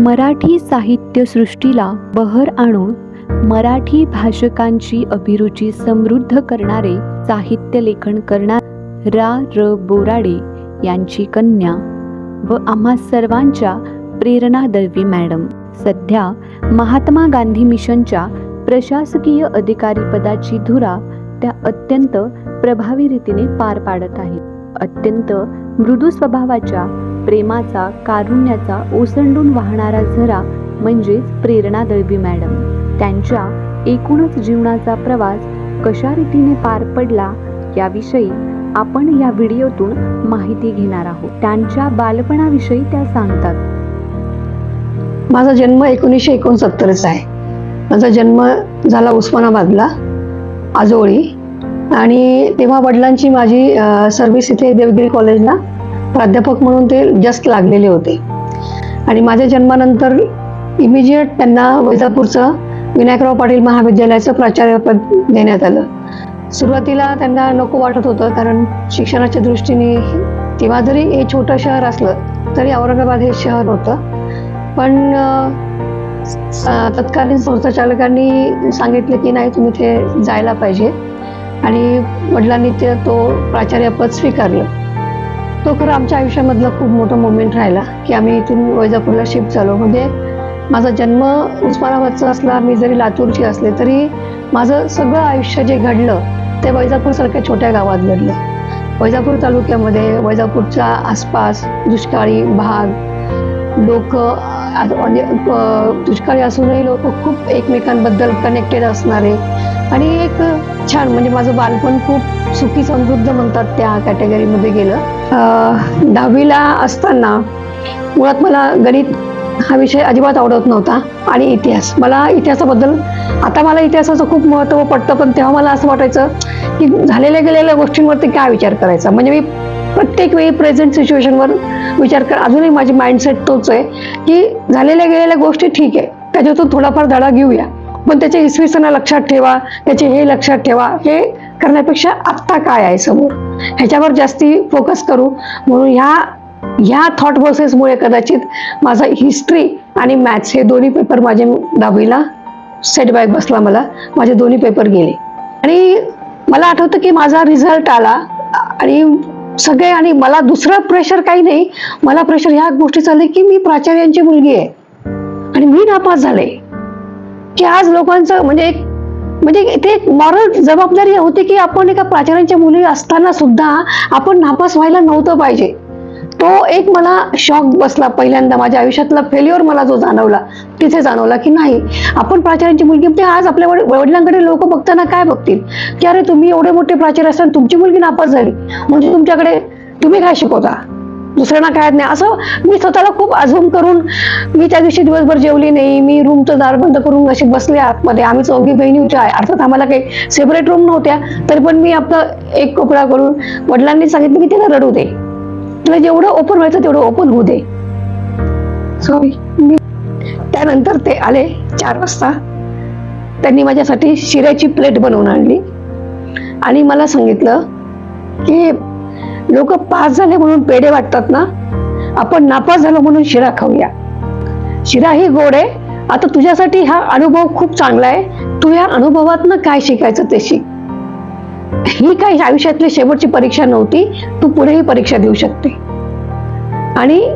मराठी साहित्यसृष्टीला बहर आणून मराठी भाषकांची अभिरुची समृद्ध करणारे साहित्य लेखन करणार रा. र. बोराडे यांची कन्या व आम्हा सर्वांच्या प्रेरणा दळवी मॅडम. सध्या महात्मा गांधी मिशनच्या प्रशासकीय अधिकारी पदाची धुरा त्या अत्यंत प्रभावी रीतीने पार पाडत आहेत अत्यंत मृदू स्वभावाच्या प्रेमाचा कारुण्याचा ओसंडून वाहणारा झरा म्हणजेच प्रेरणा दळवी मॅडम. त्यांच्या एकूणच जीवनाचा प्रवास कशा रीतीने पार पडला याविषयी आपण या व्हिडिओतून माहिती घेणार आहोत. त्यांच्या बालपणाविषयी त्या सांगतात. माझा जन्म एकोणीसशे एकोणसत्तरचा आहे. माझा जन्म झाला उस्मानाबादला आजोळी. आणि तेव्हा वडिलांची माझी सर्व्हिस इथे देवगिरी कॉलेजला प्राध्यापक म्हणून ते जस्ट लागलेले होते. आणि माझ्या जन्मानंतर इमिजिएट त्यांना वैजापूरचं विनायकराव पाटील महाविद्यालयाचं प्राचार्यपद देण्यात आलं. सुरुवातीला त्यांना नको वाटत होतं कारण शिक्षणाच्या दृष्टीने तेव्हा जरी हे छोटं शहर असलं तरी औरंगाबाद हे शहर होतं. पण तत्कालीन संस्थाचालकांनी सांगितलं की नाही तुम्ही ते जायला पाहिजे. आणि वडिलांनी ते तो प्राचार्यपद स्वीकारलं. तो खरं आमच्या आयुष्यामधलं खूप मोठं मोमेंट राहिला की आम्ही इथून वैजापूरला शिफ्ट झालो. म्हणजे माझा जन्म उस्मानाबादचा असला मी जरी लातूरची असले तरी माझं सगळं आयुष्य जे घडलं ते वैजापूरसारख्या छोट्या गावात घडलं. वैजापूर तालुक्यामध्ये वैजापूरच्या आसपास दुष्काळी भाग लोक म्हणजे दुष्काळी असूनही लोक खूप एकमेकांबद्दल कनेक्टेड असणारे आणि एक छान म्हणजे माझं बालपण खूप सुखी समृद्ध म्हणतात त्या कॅटेगरीमध्ये गेलं. दहावीला असताना मुळात मला गणित हा विषय अजिबात आवडत नव्हता आणि इतिहास. मला इतिहासाबद्दल आता मला इतिहासाचं खूप महत्त्व पडतं पण तेव्हा मला असं वाटायचं की झालेल्या गेलेल्या गोष्टींवरती काय विचार करायचा? म्हणजे मी प्रत्येक वेळी प्रेझेंट सिच्युएशनवर विचार कर अजूनही माझी माइंडसेट तोच आहे की झालेल्या गेलेल्या गोष्टी ठीक आहे त्याच्यातून थोडाफार धडा घेऊया. पण त्याचे इसवी सण लक्षात ठेवा त्याचे हे लक्षात ठेवा हे करण्यापेक्षा आत्ता काय आहे समोर ह्याच्यावर जास्ती फोकस करू. म्हणून ह्या ह्या थॉट प्रोसेसमुळे कदाचित माझा हिस्ट्री आणि मॅथ्स हे दोन्ही पेपर माझे दहावीला सेटबॅक बसला मला. माझे दोन्ही पेपर गेले. आणि मला आठवतं की माझा रिझल्ट आला आणि सगळे आणि मला दुसरं प्रेशर काही नाही. मला प्रेशर ह्या गोष्टी चालले की मी प्राचार्यांची मुलगी आहे. आणि मी नापास झाले. की आज लोकांचं म्हणजे एक म्हणजे ते एक मॉरल जबाबदारी होती की आपण एका प्राचार्यांच्या मुली असताना सुद्धा आपण नापास व्हायला नव्हतं पाहिजे. तो एक मला शॉक बसला पहिल्यांदा. माझ्या आयुष्यातला फेल्युअर मला जो जाणवला तिथे जाणवला की नाही आपण प्राचार्यांची मुलगी ते आज आपल्या वडिलांकडे लोक बघताना काय बघतील? की अरे तुम्ही एवढे मोठे प्राचार्य असताना तुमची मुलगी नापास झाली. म्हणजे तुमच्याकडे तुम्ही काय शिकवता? दुसऱ्यांना काय नाही. असं मी स्वतःला खूप अजून करून मी त्या दिवशी दिवसभर जेवली नाही. मी रूमचं दार बंद करून अशी बसले आतमध्ये. आम्ही चौघी बहिणी होत्या. अर्थात आम्हाला काही सेपरेट रूम नव्हत्या. तरी पण मी आपलं एक कोपरा करून वडिलांनी सांगितलं की तिला रडू दे. तुला जेवढं ओपन व्हायचं तेवढं ओपन होऊ दे. सॉरी मी त्यानंतर ते आले चार वाजता. त्यांनी माझ्यासाठी शिऱ्याची प्लेट बनवून आणली. आणि मला सांगितलं की लोक पास झाले म्हणून पेढे वाटतात ना? आपण नापास झालो म्हणून शिरा खाऊया. शिरा ही गोड आहे. आता तुझ्यासाठी हा अनुभव खूप चांगला आहे. तू या अनुभवातनं काय शिकायचं ते शिक. ही काही आयुष्यातली शेवटची परीक्षा नव्हती. तू पुढेही परीक्षा देऊ शकते. आणि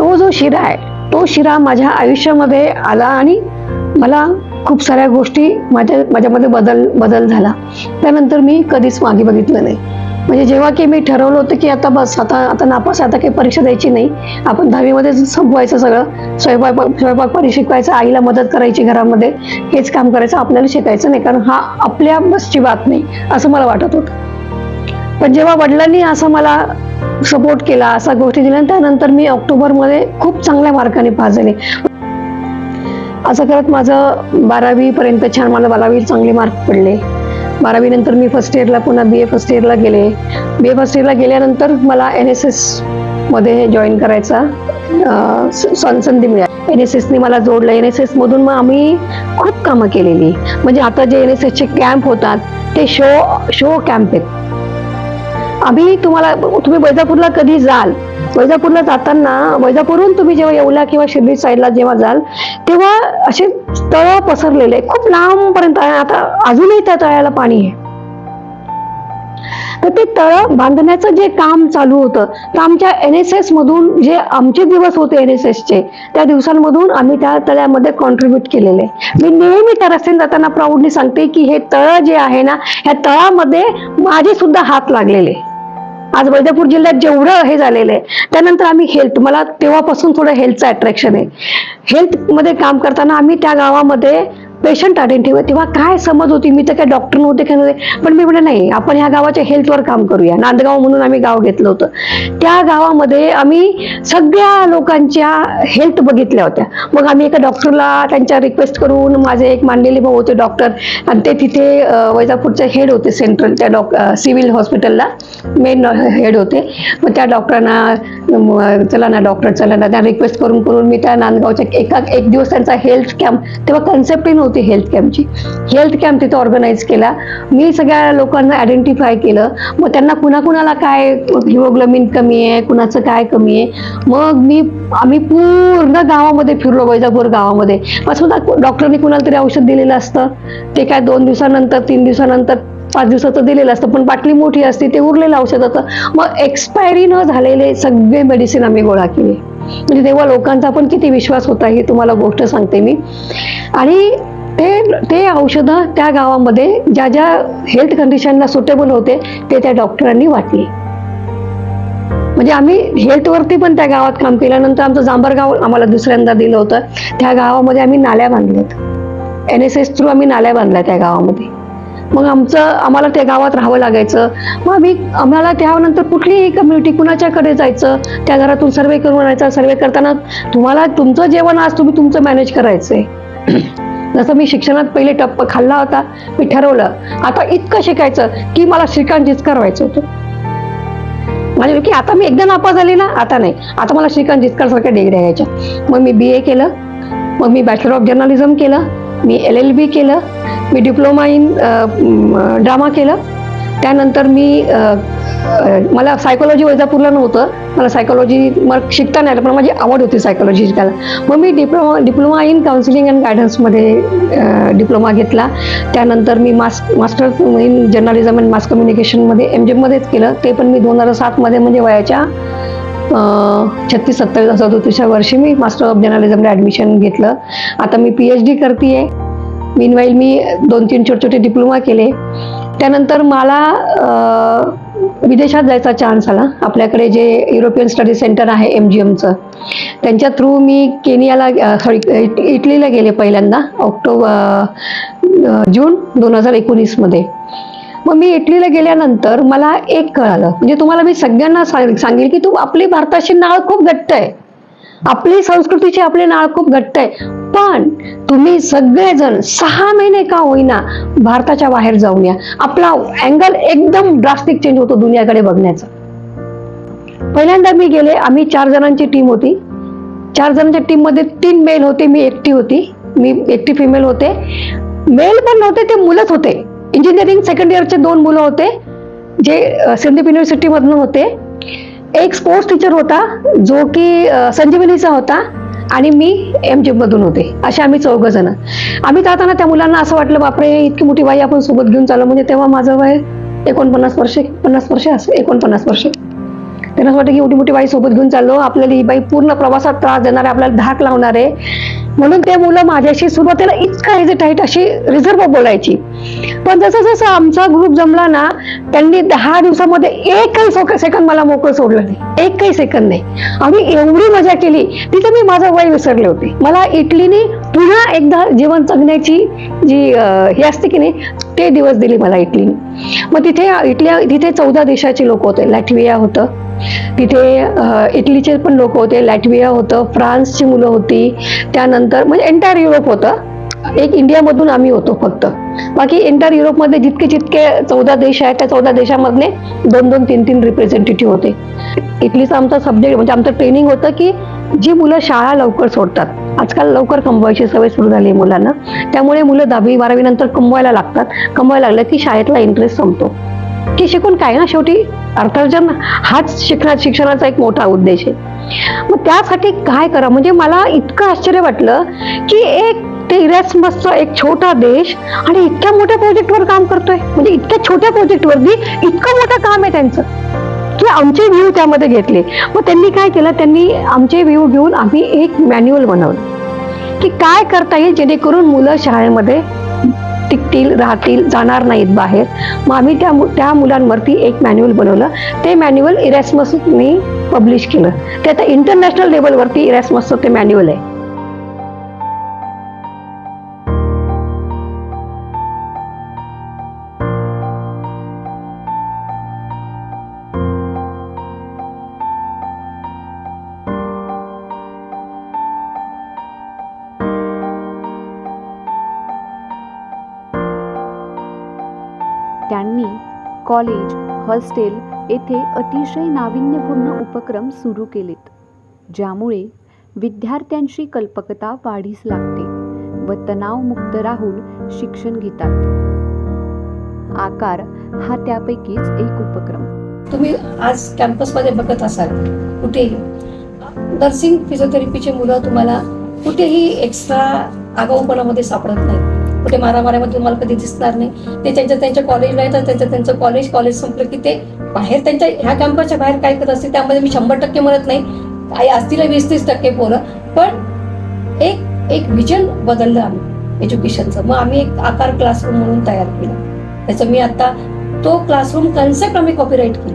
तो जो शिरा आहे तो शिरा माझ्या आयुष्यामध्ये आला आणि मला खूप साऱ्या गोष्टी माझ्या माझ्यामध्ये बदल बदल झाला. त्यानंतर मी कधीच मागे बघितलं नाही. म्हणजे जेव्हा की मी ठरवलं होतं की आता बस आता आता नापास आता काही परीक्षा द्यायची नाही. आपण दहावीमध्ये संपवायचं सगळं स्वयंपाक स्वयंपाक पाणी शिकवायचं आईला मदत करायची घरामध्ये हेच काम करायचं आपल्याला शिकायचं नाही कारण हा आपल्या बसची बात नाही असं मला वाटत होतं. पण जेव्हा वडिलांनी असं मला सपोर्ट केला असा गोष्टी दिल्या त्यानंतर मी ऑक्टोबरमध्ये खूप चांगल्या मार्काने पास झाले. असं करत माझं बारावी पर्यंत छान मला बारावी चांगले मार्क पडले. बारावी नंतर मी फर्स्ट इयरला पुन्हा बी ए फर्स्ट इयरला गेले. बी ए फर्स्ट इयरला गेल्यानंतर मला एन एस एसमध्ये जॉईन करायचा अं, संधी मिळाली. एन एस एसने मला जोडलं. एन एस एसमधून मग आम्ही खूप कामं केलेली. म्हणजे आता जे एन एस एसचे कॅम्प होतात ते शो शो कॅम्प आहेत. आम्ही तुम्हाला तुम्ही वैजापूरला कधी जाल वैजापूरला जाताना वैजापूरहून तुम्ही जेव्हा येवला किंवा शिर्डी साईडला जेव्हा जाल तेव्हा असे तळ पसरलेले खूप लांबपर्यंत आता अजूनही त्या तळ्याला पाणी आहे. तर ते तळ बांधण्याचं जे काम चालू होतं तर आमच्या एन एस एस मधून जे आमचे दिवस होते एन एस एसचे त्या दिवसांमधून आम्ही त्या तळ्यामध्ये कॉन्ट्रीब्युट केलेले. मी नेहमी त्या रस्त्याने जाताना प्राऊडली सांगते की हे तळ जे आहे ना ह्या तळामध्ये माझे सुद्धा हात लागलेले. आज वैजापूर जिल्ह्यात जेवढं हे झालेलं आहे त्यानंतर आम्ही हेल्थ मला तेव्हापासून थोडं हेल्थचं अट्रॅक्शन आहे. हेल्थमध्ये काम करताना आम्ही त्या गावामध्ये पेशंट आयडेंटिफाय तेव्हा काय समज होती? मी तर काय डॉक्टर नव्हते काय नव्हते. पण मी म्हटलं नाही आपण ह्या गावाच्या हेल्थवर काम करूया. नांदगाव म्हणून आम्ही गाव घेतलं होतं. त्या गावामध्ये आम्ही सगळ्या लोकांच्या हेल्थ बघितल्या होत्या. मग आम्ही एका डॉक्टरला त्यांच्या रिक्वेस्ट करून माझे एक मानलेले भाऊ होते डॉक्टर आणि ते तिथे वैजापूरचे हेड होते सेंट्रल त्या डॉक सिव्हिल हॉस्पिटलला मेन हेड होते. मग त्या डॉक्टरांना चला ना डॉक्टर चला ना. त्या रिक्वेस्ट करून करून मी त्या नांदगावच्या एका एक दिवस त्यांचा हेल्थ कॅम्प तेव्हा कन्सेप्टही नव्हती. हेल्थ कॅम्पची हेल्थ कॅम्प तिथं ऑर्गनाईज केला. मी सगळ्या लोकांना आयडेंटिफाय केलं. मग त्यांना कुणाकुणाला काय हिमोग्लोबिन कमी आहे कुणाचं काय कमी आहे? मग मी आम्ही पूर्ण गावामध्ये फिरलो वैजापूर गावामध्ये. मग सुद्धा डॉक्टरनी कुणाला तरी औषध दिलेलं असतं. ते काय दोन दिवसानंतर तीन दिवसानंतर पाच दिवसाचं दिलेलं असतं. पण बाटली मोठी असते ते उरलेलं औषध होतं. मग एक्सपायरी न झालेले सगळे मेडिसिन आम्ही गोळा केले. म्हणजे तेव्हा लोकांचा पण किती विश्वास होता ही तुम्हाला गोष्ट सांगते मी. आणि ते ते औषधं त्या गावामध्ये ज्या ज्या हेल्थ कंडिशनला सुटेबल होते ते त्या डॉक्टरांनी वाटले. म्हणजे आम्ही हेल्थवरती पण त्या गावात काम केल्यानंतर आमचं जांभरगाव आम्हाला दुसऱ्यांदा दिलं होतं. त्या गावामध्ये आम्ही नाल्या बांधल्यात एन एस एस थ्रू आम्ही नाल्या बांधल्या त्या गावामध्ये. मग आमचं आम्हाला त्या गावात राहावं लागायचं. मग आम्ही आम्हाला त्यानंतर कुठलीही कम्युनिटी कुणाच्याकडे जायचं त्या घरातून सर्वे करून आणायचा. सर्वे करताना तुम्हाला तुमचं जेवण आज तुम्ही तुमचं मॅनेज करायचंय. जसं मी शिक्षणात पहिले टप्प खाल्ला होता मी ठरवलं आता इतकं शिकायचं की मला श्रीकांत करवायचं होतं. म्हणजे की आता मी एकदा नापास झाली ना आता नाही. आता मला श्रीकांत जिचकार सारख्या डिग्री घ्यायच्या मग मी बी ए केलं मग मी बॅचलर ऑफ जर्नलिझम केलं मी एल एल बी केलं मी डिप्लोमा इन ड्रामा केलं त्यानंतर मी मला सायकोलॉजी वैजापूरला नव्हतं. मला सायकोलॉजी मग शिकता नाही आलं पण माझी आवड होती सायकोलॉजी शिकायला. मग मी diploma diploma in counselling and गायडन्समध्ये diploma घेतला. त्यानंतर मी मास master in journalism and mass कम्युनिकेशनमध्ये M जेमध्येच केलं. ते पण मी दोन हजार सातमध्ये म्हणजे वयाच्या छत्तीस सत्तावीस सदोतीसच्या वर्षी मी मास्टर ऑफ जर्नलिझमला ॲडमिशन घेतलं. आता मी पी एच डी करते आहे मीनवाईल मी दोन तीन छोटे छोटे डिप्लोमा केले. त्यानंतर मला विदेशात जायचा चान्स आला. आपल्याकडे जे युरोपियन स्टडी सेंटर आहे एम जी एमचं त्यांच्या थ्रू मी केनियाला सॉरी इटलीला गेले पहिल्यांदा ऑक्टोबर जून दोन हजार एकोणीसमध्ये. मग मी इटलीला गेल्यानंतर मला एक कळालं. म्हणजे तुम्हाला मी सगळ्यांना सांगेल की तू आपली भारताची नाळ खूप घट्ट आहे. आपली संस्कृतीची आपली नाळ खूप घट्ट आहे. पण तुम्ही सगळेजण सहा महिने का होईना भारताच्या बाहेर जाऊन या. आपला अँगल एकदम ड्रास्टिक चेंज होतो दुनियाकडे बघण्याचा. पहिल्यांदा मी गेले आम्ही चार जणांची टीम होती. चार जणांच्या टीममध्ये तीन मेल होते मी एकटी होती. मी एकटी फिमेल होते. मेल पण नव्हते ते मुलंच होते. इंजिनिअरिंग सेकंड इयरचे दोन मुलं होते जे अ, युनिव्हर्सिटी मधून होते. एक स्पोर्ट्स टीचर होता जो की संजीवनीचा होता आणि मी एम जी मधून होते. असे आम्ही चौघ जण आम्ही जाताना त्या मुलांना असं वाटलं बापरे इतकी मोठी बाई आपण सोबत घेऊन चाललो. म्हणजे तेव्हा माझं वय एकोणपन्नास वर्षे पन्नास वर्षे असं एकोणपन्नास वर्षे. त्यांना असं वाटतं की एवढी मोठी बाई सोबत घेऊन चाललो. आपल्याला ही बाई पूर्ण प्रवासात त्रास देणार आहे आपल्याला धाक लावणार. आहे म्हणून ते मुलं माझ्याशी सुरुवातीला इतका हेजिटाईट अशी रिझर्व बोलायची. पण जसं जसं आमचा ग्रुप जमला ना त्यांनी दहा दिवसामध्ये एकही सेकंद मला मोकळं सोडलं नाही. एकही सेकंद नाही. आम्ही एवढी मजा केली. तिथे मी माझं वय विसरले होते. मला इटलीने पुन्हा एकदा जीवन जगण्याची जी हे असते की नाही ते दिवस दिले मला इटलीने. मग तिथे इटल्या तिथे चौदा देशाचे लोक होते. लॅटविया होतं. तिथे इटलीचे पण लोक होते. लॅटविया होतं. फ्रान्सची मुलं होती. त्यानंतर म्हणजे एंटायर युरोप होतं. एक इंडियामधून आम्ही होतो फक्त. बाकी इंटर युरोपमध्ये जितके जितके चौदा देश आहेत त्या चौदा देशामधले दोन दोन तीन तीन रिप्रेझेंटेटिव्ह होते. इटलीचा आमचा सब्जेक्ट म्हणजे आमचं ट्रेनिंग होतं की जी मुलं शाळा लवकर सोडतात. आजकाल लवकर कमवायची सवय सुरू झाली आहे मुलांना. त्यामुळे मुलं दहावी बारावी नंतर कमवायला लागतात. कमवायला लागलं की शाळेतला इंटरेस्ट संपतो. की शिकून काय ना शेवटी? अर्थार्जन हाच शिक्षणा शिक्षणाचा एक मोठा उद्देश आहे. मग त्यासाठी काय करा म्हणजे मला इतकं आश्चर्य वाटलं की एक ते इरॅस्मसचा एक छोटा देश आणि इतक्या मोठ्या प्रोजेक्टवर काम करतोय. म्हणजे इतक्या छोट्या प्रोजेक्टवरती इतकं मोठं काम आहे त्यांचं. की आमचे व्ह्यू त्यामध्ये घेतले. मग त्यांनी काय केलं? त्यांनी आमचे व्ह्यू घेऊन आम्ही एक मॅन्युअल बनवलं. की काय करता येईल? जेणेकरून मुलं शाळेमध्ये टिकतील राहतील जाणार नाहीत बाहेर. मग आम्ही त्या त्या मुलांवरती एक मॅन्युअल बनवलं. ते मॅन्युअल इरॅस्मसनी पब्लिश केलं. ते आता इंटरनॅशनल लेवलवरती इरॅस्मसचं ते मॅन्युअल आहे. त्यांनी कॉलेज हॉस्टेल येथे अतिशय नाविन्यपूर्ण उपक्रम सुरू केलेत ज्यामुळे विद्यार्थ्यांची कल्पकता वाढीस लागते व तणावमुक्त राहून शिक्षण घेतात. आकार हा त्यापैकीच एक उपक्रम. तुम्ही आज कॅम्पसमध्ये बघत असाल कुठेही. नर्सिंग फिजिओथेरपीचे मुलं तुम्हाला कुठेही एक्स्ट्रा आगाऊपणामध्ये सापडत नाही कुठे मारामाऱ्यामध्ये तुम्हाला कधी दिसणार नाही. ते त्यांच्या त्यांच्या कॉलेजला येतात त्यांचं त्यांचं कॉलेज कॉलेज संपलं की ते बाहेर त्यांच्या ह्या कॅम्पसच्या बाहेर काय करत असतील त्यामध्ये मी शंभर टक्के म्हणत नाही. काही असतील वीस तीस टक्के पोरं. पण एक एक विजन बदललं आम्ही एज्युकेशनचं मग आम्ही एक आकार क्लासरूम म्हणून तयार केला. त्याचं मी आता तो क्लासरूम कन्सेप्ट आम्ही कॉपीराईट केली.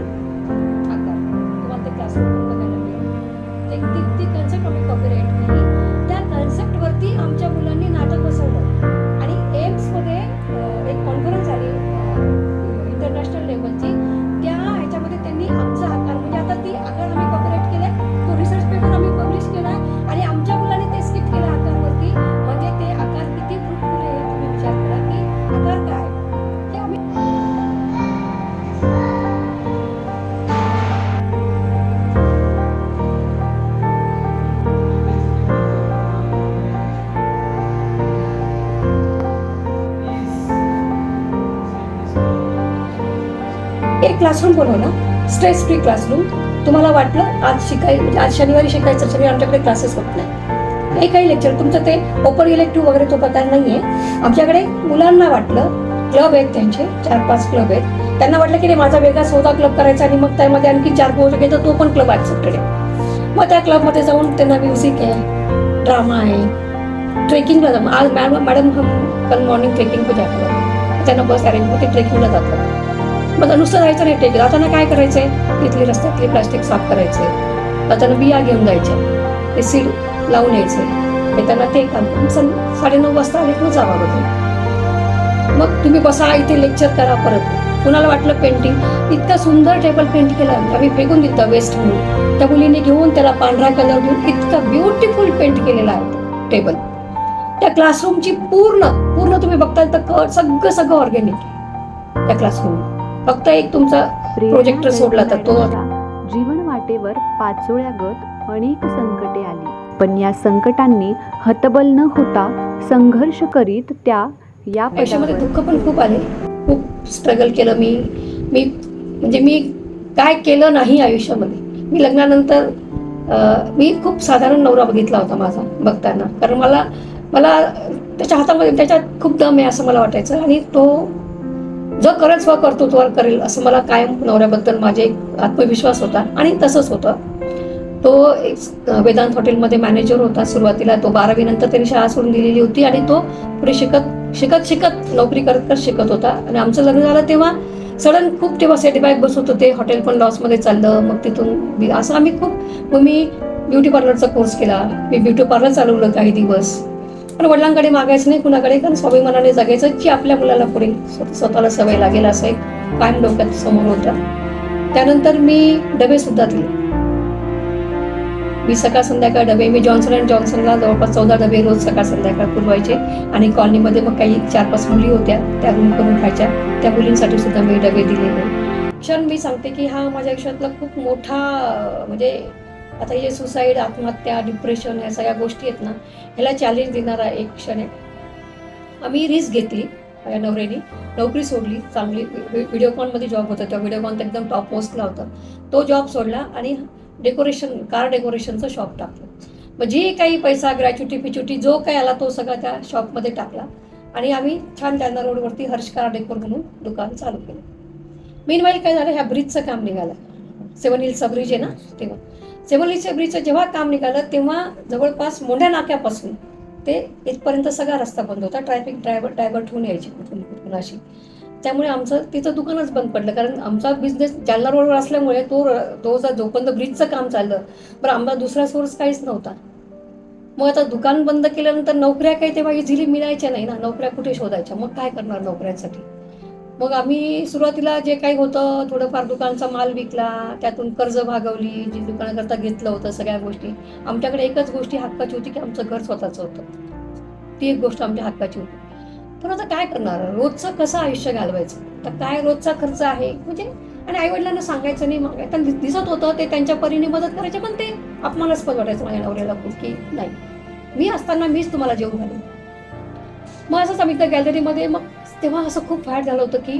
एक क्लासरूम बनवला. स्ट्रेस फ्री क्लासरूम तुम्हाला वाटलं आज शिकाय म्हणजे आज शनिवारी शिकायचं शनिवारी आमच्याकडे क्लासेस होत नाही. हे काही लेक्चर तुमचं ते ओपन इलेक्टिव्ह वगैरे तो प्रकार आहे आमच्याकडे मुलांना वाटलं क्लब आहेत त्यांचे चार पाच क्लब आहेत. त्यांना वाटलं की नाही माझा वेगळा सौदा क्लब करायचा आणि मग त्यामध्ये आणखी चार पोस्ट घेतो तो पण क्लब ॲक्सेप्टेड आहे. मग त्या क्लबमध्ये जाऊन त्यांना म्युझिक आहे ड्रामा आहे. ट्रेकिंगला जा आज मॅडम मॅडम हम कल मॉर्निंग ट्रेकिंग पे जातो. त्यांना बस अरेंज होते ट्रेकिंगला जातात. मग नुसतं जायचं नाही टेक जाताना काय करायचंय? तिथली रस्त्यातली प्लास्टिक साफ करायचे त्यांना बिया घेऊन जायचे ते सीड लावून यायचे हे त्यांना ते काम. साडे नऊ वाजता आले की जावा बघून मग तुम्ही बसा इथे लेक्चर करा परत. कुणाला वाटलं पेंटिंग इतका सुंदर टेबल पेंट केला. आम्ही फेकून दिलं वेस्ट म्हणून. त्या मुलीने घेऊन त्याला पांढरा कलर देऊन इतका ब्युटिफुल पेंट केलेला आहे टेबल त्या क्लासरूमची पूर्ण पूर्ण तुम्ही बघताल तर क- सगळं सगळं ऑर्गॅनिक त्या क्लासरूम फक्त एक तुमचा प्रोजेक्टर सोडला तर तो जीवन वाटेवर पाचोळ्यागत अनेक संकटे आली. पण या संकटांनी हतबल न होता संघर्ष करीत त्या या पदावर दुःख पण खूप आले खूप स्ट्रगल केलं मी. मी म्हणजे मी काय केलं नाही आयुष्यामध्ये. मी लग्नानंतर मी खूप साधारण नवरा बघितला होता माझा बघताना. कारण मला मला त्याच्या हातामध्ये त्याच्यात खूप दम आहे असं मला वाटायचं. आणि तो जो करेल स्व कर्तृत्वावर करेल असं मला कायम नवऱ्याबद्दल माझे एक आत्मविश्वास होता आणि तसंच होतं. तो एक वेदांत हॉटेलमध्ये मॅनेजर होता सुरुवातीला. तो बारावी नंतर त्यांनी शाळा सोडून दिलेली होती आणि तो पुढे शिकत शिकत शिकत नोकरी करत करत शिकत होता. आणि आमचं लग्न झालं तेव्हा सडन खूप तेव्हा सेटबॅक बसत होते. हॉटेल पण लॉसमध्ये चाललं. मग तिथून असं आम्ही खूप मग मी ब्युटी पार्लरचा कोर्स केला. मी ब्युटी पार्लर चालवलं काही दिवस. पण वडिलांकडे मागायचं नाही कुणाकडे? कारण स्वाभिमानाने जगायचं जी आपल्या मुलाला पुढे स्वतःला सवय लागेल असं एक कायम डोक्यात समोर होता. त्यानंतर मी डबे सुद्धा दिले. मी सकाळ संध्याकाळ डबे मी जॉन्सन अँड जॉन्सनला जवळपास चौदा डबे रोज सकाळ संध्याकाळ पुरवायचे आणि कॉलनीमध्ये मग काही चार पाच मुली होत्या त्या रूम करून खायच्या. त्या मुलींसाठी सुद्धा मी डबे दिलेले. क्षण मी सांगते की हा माझ्या आयुष्यातला खूप मोठा म्हणजे आता हे जे सुसाईड आत्महत्या डिप्रेशन या सगळ्या गोष्टी आहेत ना ह्याला चॅलेंज देणारा एक क्षण आहे. आम्ही रिस्क घेतली माझ्या नवऱ्याने नोकरी सोडली चांगली व्हिडिओकॉनमध्ये जॉब होता त्या व्हिडिओकॉन तर एकदम टॉप पोस्टला होता. तो जॉब सोडला आणि डेकोरेशन कार डेकोरेशनचं शॉप टाकलं. मग जे काही पैसा ग्रॅच्युटी पिच्युटी जो काही आला तो सगळा त्या शॉपमध्ये टाकला आणि आम्ही छान त्यांना रोडवरती हर्ष कार डेकोर म्हणून दुकान चालू केलं. मेन काय झालं? ह्या ब्रिजचं काम निघालं. सेवन हिल्सचा ब्रिज आहे ना तेव्हा. सेवन ब्रिजचं जेव्हा काम निघालं तेव्हा जवळपास मोठ्या नाक्यापासून ते इथपर्यंत सगळा रस्ता बंद होता. ट्रॅफिक ड्रायव्हर डायव्हर्ट होऊन यायची कुठून कुठून अशी. त्यामुळे आमचं तिथं दुकानच बंद पडलं. कारण आमचा बिझनेस जालना रोडवर असल्यामुळे तो तो जर जोपर्यंत ब्रिजचं काम चाललं बरं आमचा दुसरा सोर्स काहीच नव्हता. मग आता दुकान बंद केल्यानंतर नोकऱ्या काही तेव्हा इझिली मिळायच्या नाही ना. नोकऱ्या कुठे शोधायच्या? मग काय करणार नोकऱ्यांसाठी? मग आम्ही सुरुवातीला जे काही होतं थोडंफार दुकानचा माल विकला त्यातून कर्ज भागवली जी दुकानाकरता घेतलं होतं सगळ्या गोष्टी. आमच्याकडे एकच गोष्टी हक्काची होती की आमचं घर स्वतःचं होतं. ती एक गोष्ट आमच्या हक्काची होती. पण आता काय करणार? रोजचं कसं आयुष्य घालवायचं? तर काय रोजचा खर्च आहे? म्हणजे आणि आईवडिलांना सांगायचं नाही मग त्यांना दिसत होतं ते त्यांच्या परीने मदत करायचे पण ते अपमानास्पद वाटायचं माझ्या नवऱ्याला खूप की नाही. मी असताना मीच तुम्हाला जेवू घालेन. मग असंच आम्ही त्या गॅलरीमध्ये मग तेव्हा असं खूप फॅट झालं होतं की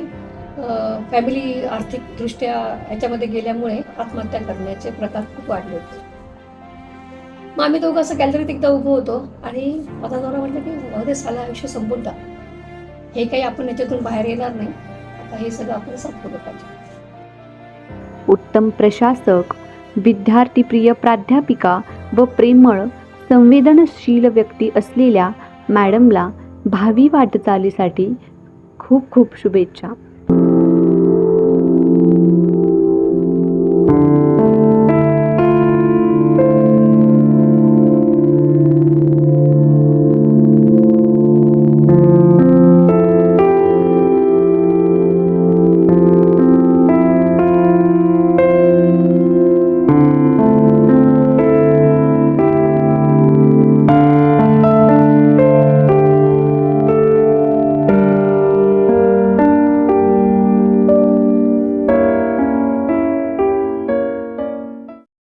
फॅमिली आर्थिकदृष्ट्या ह्याच्यामध्ये गेल्यामुळे आत्महत्या करण्याचे प्रकार खूप वाढले होते. मग आम्ही दोघं असं गॅलरीत एकदा उभं होतो आणि माझा नवरा म्हटलं की जाऊ दे साला आयुष्य संपून टाक. हे काही आपण याच्यातून बाहेर येणार नाही. आता हे सगळं आपण संपवलं पाहिजे. उत्तम प्रशासक विद्यार्थीप्रिय प्राध्यापिका व प्रेमळ संवेदनशील व्यक्ती असलेल्या मॅडमला भावी वाटचालीसाठी खूप खूप शुभेच्छा.